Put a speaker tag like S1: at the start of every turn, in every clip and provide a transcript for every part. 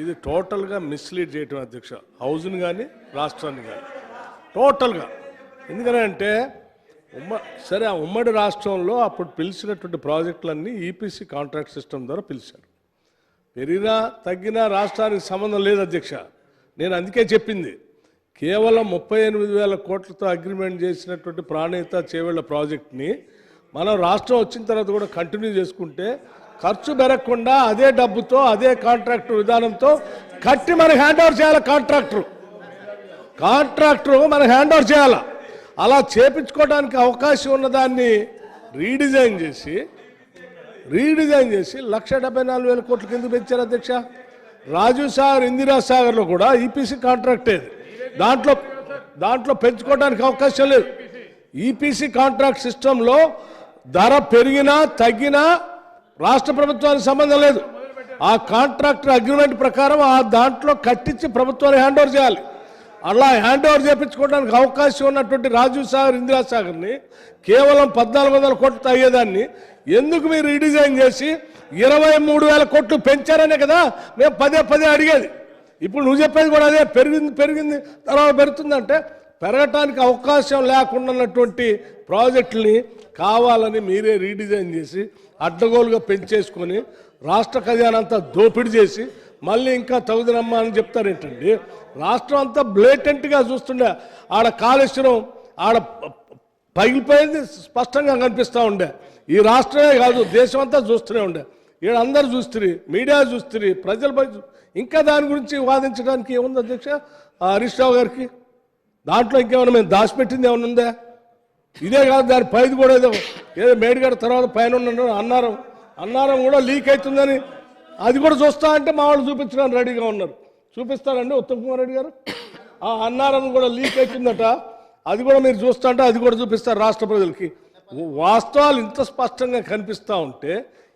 S1: ఇది టోటల్గా మిస్లీడ్ చేయటం అధ్యక్ష. హౌస్ని కానీ రాష్ట్రాన్ని కానీ టోటల్గా. ఎందుకనంటే ఉమ్మ సరే ఆ ఉమ్మడి రాష్ట్రంలో అప్పుడు పిలిచినటువంటి ప్రాజెక్టులన్నీ ఈపీసీ కాంట్రాక్ట్ సిస్టమ్ ద్వారా పిలిచారు. పెరిగినా తగ్గినా రాష్ట్రానికి సంబంధం లేదు అధ్యక్ష. నేను అందుకే చెప్పింది. కేవలం ముప్పై ఎనిమిది వేల కోట్లతో అగ్రిమెంట్ చేసినటువంటి ప్రాణహిత చేవేళ్ళ ప్రాజెక్ట్ని మనం రాష్ట్రం వచ్చిన తర్వాత కూడా కంటిన్యూ చేసుకుంటే ఖర్చు పెరగకుండా అదే డబ్బుతో అదే కాంట్రాక్టర్ విధానంతో కట్టి మనం హ్యాండ్ ఓవర్ చేయాలి కాంట్రాక్టర్. కాంట్రాక్టర్ మనం హ్యాండ్ ఓవర్ చేయాలి? అలా చేపించుకోవడానికి అవకాశం ఉన్నదాన్ని రీడిజైన్ చేసి రీడిజైన్ చేసి లక్ష డెబ్బై నాలుగు వేల కోట్ల కింద పెంచారు అధ్యక్ష? రాజీవ్ సాగర్ ఇందిరా సాగర్లో కూడా ఈపీసీ కాంట్రాక్ట్ ఏది దాంట్లో దాంట్లో పెంచుకోవడానికి అవకాశం లేదు. ఈపీసీ కాంట్రాక్ట్ సిస్టంలో ధర పెరిగినా తగ్గినా రాష్ట్ర ప్రభుత్వానికి సంబంధం లేదు. ఆ కాంట్రాక్టర్ అగ్రిమెంట్ ప్రకారం ఆ దాంట్లో కట్టించి ప్రభుత్వాన్ని హ్యాండ్ ఓవర్ చేయాలి. అలా హ్యాండ్ ఓవర్ చేయించుకోవడానికి అవకాశం ఉన్నటువంటి రాజీవ్ సాగర్ ఇందిరా సాగర్ని కేవలం పద్నాలుగు వందల కోట్లు అయ్యేదాన్ని ఎందుకు మీరు రీడిజైన్ చేసి ఇరవై మూడు వేల కోట్లు పెంచారనే కదా మేము పదే పదే అడిగేది. ఇప్పుడు నువ్వు చెప్పేది కూడా అదే పెరిగింది పెరిగింది తర్వాత పెరుగుతుందంటే పెరగటానికి అవకాశం లేకుండా ఉన్నటువంటి కావాలని మీరే రీడిజైన్ చేసి అడ్డగోలుగా పెంచేసుకొని రాష్ట్ర ఖజానా అంతా దోపిడీ చేసి మళ్ళీ ఇంకా తగుదనమ్మా అని చెప్తారేంటండి? రాష్ట్రం అంతా బ్లేటెంట్గా చూస్తుండే. ఆడ కాళేశ్వరం ఆడ పగిలిపోయింది స్పష్టంగా కనిపిస్తూ ఉండే. ఈ రాష్ట్రమే కాదు దేశం అంతా చూస్తూనే ఉండే. ఈడ అందరు చూస్తుంది మీడియా చూస్తుంది ప్రజల ఇంకా దాని గురించి వాదించడానికి ఏముంది అధ్యక్ష? హరీష్ రావు గారికి? దాంట్లో ఇంకేమైనా మేము దాచిపెట్టింది ఏమైనా ఉందా? ఇదే కాదు దాని పైది కూడా ఏదో ఏదో మేడిగడ తర్వాత పైన అన్నారం. అన్నారం కూడా లీక్ అవుతుందని అది కూడా చూస్తా అంటే మా వాళ్ళు చూపించడానికి రెడీగా ఉన్నారు. చూపిస్తారండి ఉత్తమ్ కుమార్ రెడ్డి గారు. ఆ అన్నారం కూడా లీక్ అవుతుందట. అది కూడా మీరు చూస్తా అంటే అది కూడా చూపిస్తారు రాష్ట్ర ప్రజలకి. వాస్తవాలు ఇంత స్పష్టంగా కనిపిస్తూ ఉంటే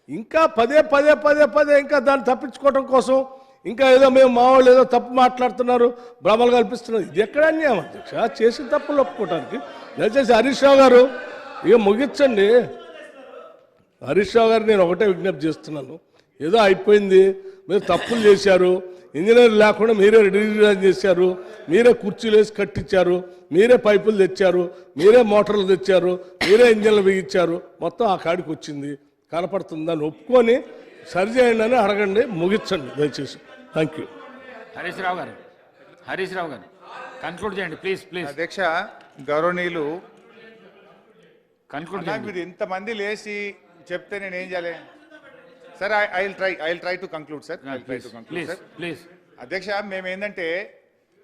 S1: ఇంకా పదే పదే పదే పదే ఇంకా దాన్ని తప్పించుకోవడం కోసం ఇంకా ఏదో మేము మా వాళ్ళు ఏదో తప్పు మాట్లాడుతున్నారు భ్రమలు కల్పిస్తున్నారు. ఇది ఎక్కడ అన్యాయం? అధ్యక్ష చేసిన తప్పులు ఒప్పుకోవడానికి దయచేసి హరీష్ రావు గారు ఇక ముగించండి. హరీష్ రావు గారు నేను ఒకటే విజ్ఞప్తి చేస్తున్నాను. ఏదో అయిపోయింది మీరు తప్పులు చేశారు ఇంజనీర్ లేకుండా మీరే రీడిజైన్ చేశారు మీరే కుర్చీలు వేసి కట్టించారు మీరే పైపులు తెచ్చారు మీరే మోటార్లు తెచ్చారు మీరే ఇంజన్లు బిగించారు. మొత్తం ఆ కాడికి వచ్చింది. కనపడుతుందని ఒప్పుకొని సరిచేయండి అని అడగండి ముగించండి. దయచేసి. థ్యాంక్ యూ
S2: హరీష్ రావు గారు హరీష్ రావు గారు కన్క్లూడ్ చేయండి ప్లీజ్ ప్లీజ్
S3: అధ్యక్ష గౌరవనీయులు
S2: కన్క్లూడ్ చేయండి.
S3: మీరు ఇంతమంది లేచి చెప్తే నేను ఏం చేయాలి sir I will try I will try to conclude sir I try to conclude
S2: please
S3: sir
S2: please
S3: అధ్యక్ష మేము ఏంటంటే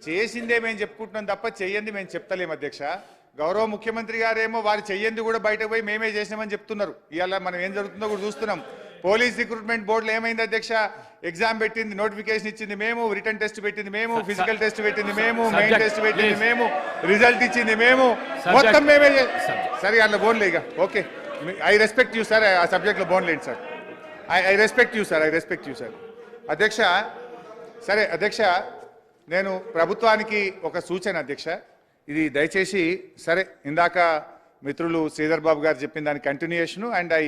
S3: చేసిందే మేము చెప్పుకుంటున్నాం తప్ప చెయ్యంది మేము చెప్తలేము అధ్యక్ష. గౌరవ ముఖ్యమంత్రి గారేమో వారు చెయ్యంది కూడా బయటకు పోయి మేమే చేసినామని చెప్తున్నారు. ఇవాళ మనం ఏం జరుగుతుందో కూడా చూస్తున్నాం. పోలీస్ రిక్రూట్మెంట్ బోర్డులో ఏమైంది అధ్యక్ష? ఎగ్జామ్ పెట్టింది నోటిఫికేషన్ ఇచ్చింది మేము రిటర్న్ టెస్ట్ పెట్టింది మేము ఫిజికల్ టెస్ట్ పెట్టింది మేము మెయిన్ టెస్ట్ పెట్టింది. మేము రిజల్ట్ ఇచ్చింది మేము. మొత్తం మేమే సరే అట్లా బోన్లే ఇక. Okay. I respect you sir. ఆ సబ్జెక్ట్లో బోన్లేండి sir? I I respect you sir. I respect you sir. అధ్యక్ష సరే అధ్యక్ష నేను ప్రభుత్వానికి ఒక సూచన అధ్యక్ష. ఇది దయచేసి సరే ఇందాక మిత్రులు శ్రీధర్ బాబు గారు చెప్పిన దాని continuation and I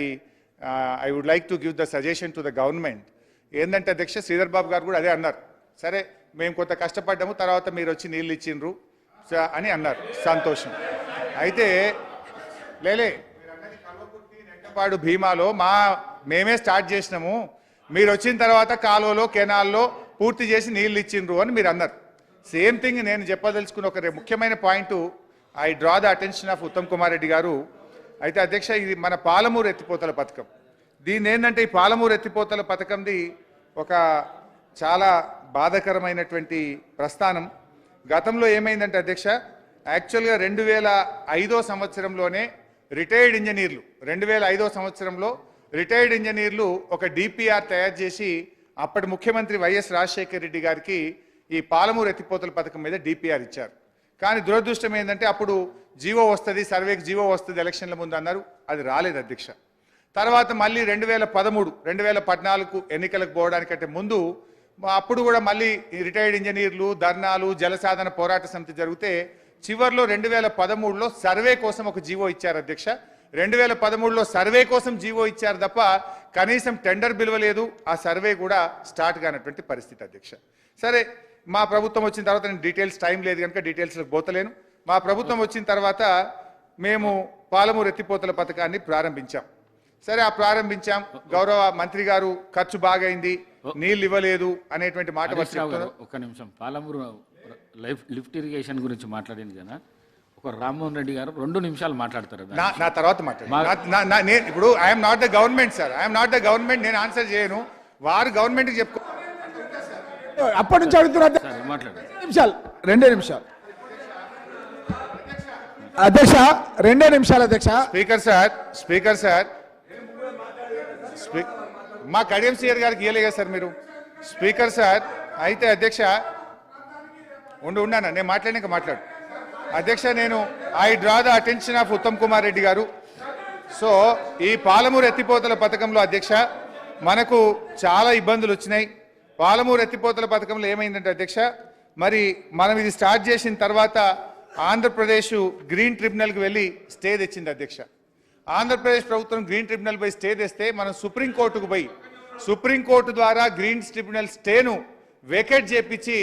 S3: I would like to give the suggestion to the government ఏంటంటే అధ్యక్ష శ్రీధర్ బాబు గారు కూడా అదే అన్నారు. సరే మేము కొంత కష్టపడ్డాము తర్వాత మీరు వచ్చి నీళ్ళు ఇచ్చిండ్రు స- అని అన్నారు. సంతోషం. అయితే లేలే పాడు భీమాలో మా మేమే స్టార్ట్ చేసినాము. మీరు వచ్చిన తర్వాత కాలువలో కెనాల్లో పూర్తి చేసి నీళ్ళు ఇచ్చిండ్రు అని మీరు అన్నారు. సేమ్ థింగ్ నేను చెప్పదలుచుకున్న ఒక ముఖ్యమైన point I draw the attention of Uttam Kumar Reddy garu. అయితే అధ్యక్ష ఇది మన పాలమూరు ఎత్తిపోతల పథకం. దీన్ని ఏంటంటే ఈ పాలమూరు ఎత్తిపోతల పథకంది ఒక చాలా బాధాకరమైనటువంటి ప్రస్థానం. గతంలో ఏమైందంటే అధ్యక్ష యాక్చువల్గా రెండు వేల ఐదో సంవత్సరంలోనే రిటైర్డ్ ఇంజనీర్లు రెండు వేల ఐదో సంవత్సరంలో రిటైర్డ్ ఇంజనీర్లు ఒక డిపిఆర్ తయారు చేసి అప్పటి ముఖ్యమంత్రి వైఎస్ రాజశేఖర రెడ్డి గారికి ఈ పాలమూరు ఎత్తిపోతల పథకం మీద డిపిఆర్ ఇచ్చారు. కానీ దురదృష్టం ఏంటంటే అప్పుడు జీవో వస్తుంది సర్వేకి జీవో వస్తుంది ఎలక్షన్ల ముందు అన్నారు అది రాలేదు అధ్యక్ష. తర్వాత మళ్ళీ రెండు వేల పదమూడు రెండు వేల పద్నాలుగు ఎన్నికలకు పోవడానికంటే ముందు అప్పుడు కూడా మళ్ళీ రిటైర్డ్ ఇంజనీర్లు ధర్నాలు జలసాధన పోరాట సమితి జరిగితే చివర్లో రెండు వేల పదమూడులో సర్వే కోసం ఒక జీవో ఇచ్చారు అధ్యక్ష. రెండు వేల పదమూడులో సర్వే కోసం జీవో ఇచ్చారు తప్ప కనీసం టెండర్ పిలవలేదు. ఆ సర్వే కూడా స్టార్ట్ కానటువంటి పరిస్థితి అధ్యక్ష. సరే మా ప్రభుత్వం వచ్చిన తర్వాత నేను డీటెయిల్స్ టైం లేదు కనుక డీటెయిల్స్లోకి పోతలేను. మా ప్రభుత్వం వచ్చిన తర్వాత మేము పాలమూరు ఎత్తిపోతల పథకాన్ని ప్రారంభించాం. సరే ఆ ప్రారంభించాం. గౌరవ మంత్రి గారు ఖర్చు బాగైంది నీళ్ళు ఇవ్వలేదు అనేటువంటి మాట
S2: ఒక్క నిమిషం. పాలమూరు లైఫ్ లిఫ్ట్ ఇరిగేషన్ గురించి మాట్లాడింది కదా. ఒక రామ్మోహన్ రెడ్డి గారు రెండు నిమిషాలు మాట్లాడతారు.
S3: నా తర్వాత మాట్లాడు. ఇప్పుడు I'm not the government sir I'm not the government నేను ఆన్సర్ చేయను. వారు గవర్నమెంట్కి చెప్పుకో
S4: అప్పటి నుంచి అడుగుతున్నారు. నిమిషాలు. రెండే నిమిషాలు. అధ్యక్ష రెండే నిమిషాలు అధ్యక్ష.
S3: Speaker sir speaker sir. స్పీ- మా కడియం సీఆర్ గారికి ఇయ్యలేగా సార్ మీరు. స్పీకర్ సార్ అయితే అధ్యక్ష ఉండు ఉన్నాను? నేను మాట్లాడినాక మాట్లాడు. అధ్యక్ష నేను I draw the attention of Uttam Kumar Reddy garu. So ఈ పాలమూరు ఎత్తిపోతల పథకంలో అధ్యక్ష మనకు చాలా ఇబ్బందులు వచ్చినాయి. పాలమూరు ఎత్తిపోతల పథకంలో ఏమైందంటే అధ్యక్ష మరి మనం ఇది స్టార్ట్ చేసిన తర్వాత ఆంధ్రప్రదేశ్ గ్రీన్ ట్రిబ్యునల్కి వెళ్ళి స్టే తెచ్చింది అధ్యక్ష. ఆంధ్రప్రదేశ్ ప్రభుత్వం గ్రీన్ ట్రిబ్యునల్ పై స్టే తెస్తే మనం సుప్రీంకోర్టుకు పోయి సుప్రీంకోర్టు ద్వారా గ్రీన్ ట్రిబ్యునల్ స్టేను వేకెట్ చేపించి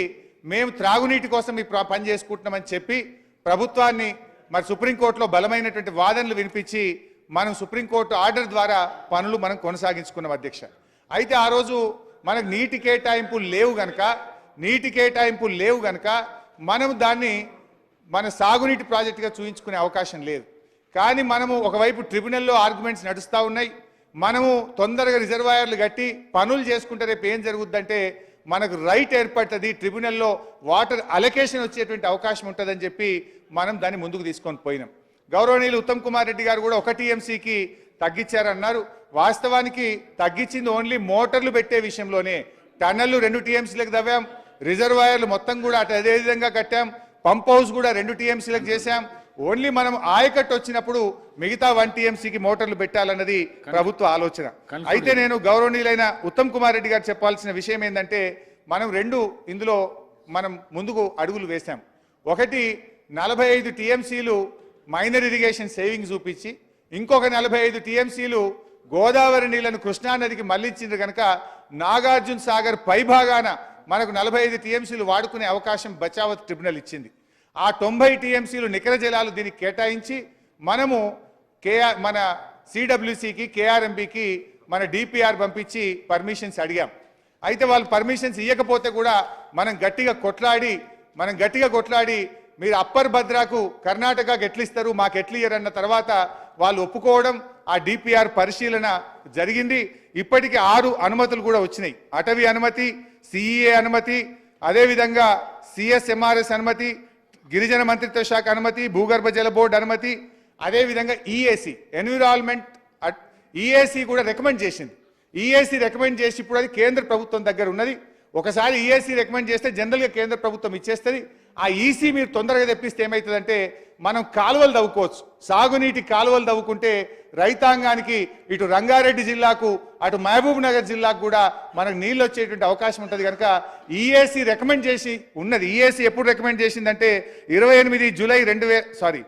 S3: మేము త్రాగునీటి కోసం ఈ పని చేసుకుంటున్నామని చెప్పి ప్రభుత్వాన్ని మరి సుప్రీంకోర్టులో బలమైనటువంటి వాదనలు వినిపించి మనం సుప్రీంకోర్టు ఆర్డర్ ద్వారా పనులు మనం కొనసాగించుకున్నాం అధ్యక్ష. అయితే ఆ రోజు మనకు నీటి కేటాయింపులు లేవు గనక నీటి కేటాయింపులు లేవు గనక మనం దాన్ని మన సాగునీటి ప్రాజెక్టుగా చూపించుకునే అవకాశం లేదు. కానీ మనము ఒకవైపు ట్రిబ్యునల్లో ఆర్గ్యుమెంట్స్ నడుస్తూ ఉన్నాయి. మనము తొందరగా రిజర్వాయర్లు కట్టి పనులు చేసుకుంటే రేపు ఏం జరుగుద్దంటే మనకు రైట్ ఏర్పడుతుంది ట్రిబ్యునల్లో వాటర్ అలొకేషన్ వచ్చేటువంటి అవకాశం ఉంటుందని చెప్పి మనం దాన్ని ముందుకు తీసుకొని పోయినాం. గౌరవనీయులు ఉత్తమ్ కుమార్ రెడ్డి గారు కూడా ఒక టీఎంసీకి తగ్గించారన్నారు. వాస్తవానికి తగ్గించింది ఓన్లీ మోటార్లు పెట్టే విషయంలోనే. టన్నెల్లు రెండు టీఎంసీలకు తవ్వాం. రిజర్వాయర్లు మొత్తం కూడా అటు అదే విధంగా కట్టాం. పంప్ హౌస్ కూడా రెండు టీఎంసీలకు చేశాం. ఓన్లీ మనం ఆయకట్టు వచ్చినప్పుడు మిగతా వన్ టీఎంసీకి మోటార్లు పెట్టాలన్నది ప్రభుత్వ ఆలోచన. అయితే నేను గౌరవనీయులైన ఉత్తమ్ కుమార్ రెడ్డి గారు చెప్పాల్సిన విషయం ఏంటంటే మనం రెండు ఇందులో మనం ముందుకు అడుగులు వేశాం. ఒకటి నలభై ఐదు టీఎంసీలు మైనర్ ఇరిగేషన్ సేవింగ్ చూపించి ఇంకొక నలభై ఐదు టీఎంసీలు గోదావరి నీళ్ళను కృష్ణానదికి మళ్ళించింది కనుక నాగార్జున సాగర్ పైభాగాన మనకు నలభై ఐదు టీఎంసీలు వాడుకునే అవకాశం బచావత్ ట్రిబ్యునల్ ఇచ్చింది. ఆ తొంభై టీఎంసీలు నికర జలాలు దీనికి కేటాయించి మనము కేఆర్ మన సిడబ్ల్యూసికి కేఆర్ఎంబికి మన డిపిఆర్ పంపించి పర్మిషన్స్ అడిగాం. అయితే వాళ్ళు పర్మిషన్స్ ఇవ్వకపోతే కూడా మనం గట్టిగా కొట్లాడి మనం గట్టిగా కొట్లాడి మీరు అప్పర్ భద్రాకు కర్ణాటకకు ఎట్లు ఇస్తారు మాకు ఎట్లు ఇయ్యరన్న తర్వాత వాళ్ళు ఒప్పుకోవడం ఆ డిపిఆర్ పరిశీలన జరిగింది. ఇప్పటికి ఆరు అనుమతులు కూడా వచ్చినాయి. అటవీ అనుమతి సిఈఏ అనుమతి అదేవిధంగా సిఎస్ఎంఆర్ఎస్ అనుమతి గిరిజన మంత్రిత్వ శాఖ అనుమతి భూగర్భ జల బోర్డు అనుమతి అదేవిధంగా ఈఏసి ఎన్విరాన్మెంట్ ఈఏసి కూడా రికమెండ్ చేసింది. ఈఏసి రికమెండ్ చేసి ఇప్పుడు అది కేంద్ర ప్రభుత్వం దగ్గర ఉన్నది. ఒకసారి ఈఏసి రికమెండ్ చేస్తే జనరల్గా కేంద్ర ప్రభుత్వం ఇచ్చేస్తుంది. ఆ ఈసీ మీరు తొందరగా తెప్పిస్తే ఏమవుతుందంటే మనం కాలువలు తవ్వుకోవచ్చు. సాగునీటి కాలువలు తవ్వుకుంటే రైతాంగానికి ఇటు రంగారెడ్డి జిల్లాకు అటు మహబూబ్ నగర్ జిల్లాకు కూడా మనకు నీళ్ళు వచ్చేటువంటి అవకాశం ఉంటుంది కనుక ఈఏసీ రికమెండ్ చేసి ఉన్నది ఈఏసీ ఎప్పుడు రికమెండ్ చేసిందంటే ఇరవై ఎనిమిది జూలై రెండు వే సారీ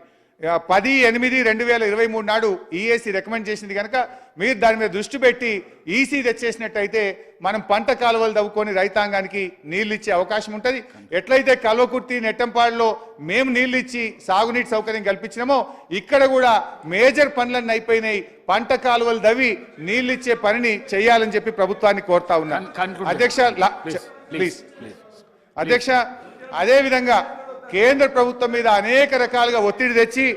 S3: పది ఎనిమిది రెండు వేల ఇరవై మూడు నాడు ఈఏసీ రికమెండ్ చేసింది కనుక మీరు దాని మీద దృష్టి పెట్టి ఈసీ తెచ్చేసినట్టయితే మనం పంట కాలువలు తవ్వుకొని రైతాంగానికి నీళ్ళు ఇచ్చే అవకాశం ఉంటుంది. ఎట్లయితే కల్వకుర్తి నెట్టంపాడులో మేము నీళ్ళు ఇచ్చి సాగునీటి సౌకర్యం కల్పించినామో ఇక్కడ కూడా మేజర్ పనులన్నీ అయిపోయినాయి. పంట కాలువలు దవ్వి నీళ్ళు ఇచ్చే పనిని చేయాలని చెప్పి ప్రభుత్వాన్ని కోరుతా ఉన్నాను అధ్యక్ష
S2: ప్లీజ్.
S3: అధ్యక్ష అదేవిధంగా కేంద్ర ప్రభుత్వం మీద అనేక రకాలుగా ఒత్తిడి తెచ్చి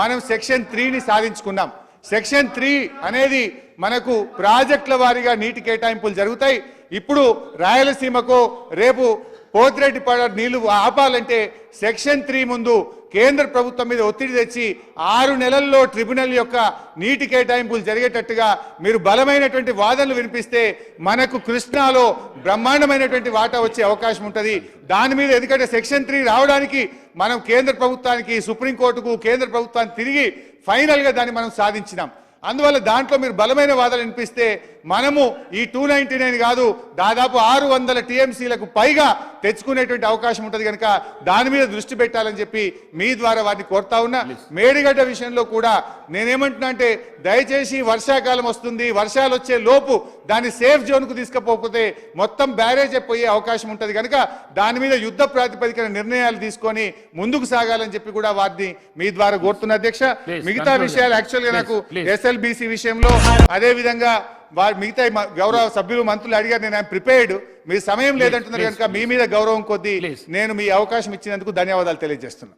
S3: మనం సెక్షన్ త్రీని సాధించుకున్నాం. సెక్షన్ త్రీ అనేది మనకు ప్రాజెక్టుల వారీగా నీటి కేటాయింపులు జరుగుతాయి. ఇప్పుడు రాయలసీమకు రేపు పోతిరెడ్డిపాడ నీళ్ళు ఆపాలంటే సెక్షన్ త్రీ ముందు కేంద్ర ప్రభుత్వం మీద ఒత్తిడి తెచ్చి ఆరు నెలల్లో ట్రిబ్యునల్ యొక్క నీటి కేటాయింపులు జరిగేటట్టుగా మీరు బలమైనటువంటి వాదనలు వినిపిస్తే మనకు కృష్ణాలో బ్రహ్మాండమైనటువంటి వాటా వచ్చే అవకాశం ఉంటుంది. దాని మీద ఎందుకంటే సెక్షన్ త్రీ రావడానికి మనం కేంద్ర ప్రభుత్వానికి సుప్రీంకోర్టుకు కేంద్ర ప్రభుత్వానికి తిరిగి ఫైనల్గా దాన్ని మనం సాధించినాం. అందువల్ల దాంట్లో మీరు బలమైన వాదనలు వినిపిస్తే మనము ఈ టూ నైన్టీ నైన్ కాదు దాదాపు ఆరు వందల టీఎంసీలకు పైగా తెచ్చుకునేటువంటి అవకాశం ఉంటుంది కనుక దాని మీద దృష్టి పెట్టాలని చెప్పి మీ ద్వారా వారిని కోరుతా ఉన్నా మేడిగడ్డ విషయంలో కూడా నేనేమంటున్నా అంటే దయచేసి వర్షాకాలం వస్తుంది వర్షాలు వచ్చే లోపు దాన్ని సేఫ్ జోన్కు తీసుకుపోకపోతే మొత్తం బ్యారేజ్ పోయే అవకాశం ఉంటుంది కనుక దాని మీద యుద్ధ ప్రాతిపదికన నిర్ణయాలు తీసుకొని ముందుకు సాగాలని చెప్పి కూడా వారిని మీ ద్వారా కోరుతున్న అధ్యక్ష మిగతా. విషయాలు యాక్చువల్గా
S2: Please,
S3: నాకు. ఎస్ఎల్బిసి విషయంలో అదే విధంగా వారి మిగతా గౌరవ సభ్యులు మంత్రులు అడిగారు నేను ప్రిపేర్డ్ మీ సమయం లేదంటున్నారు కనుక మీ మీద గౌరవం కొద్దీ. నేను మీ అవకాశం ఇచ్చినందుకు ధన్యవాదాలు తెలియజేస్తున్నాను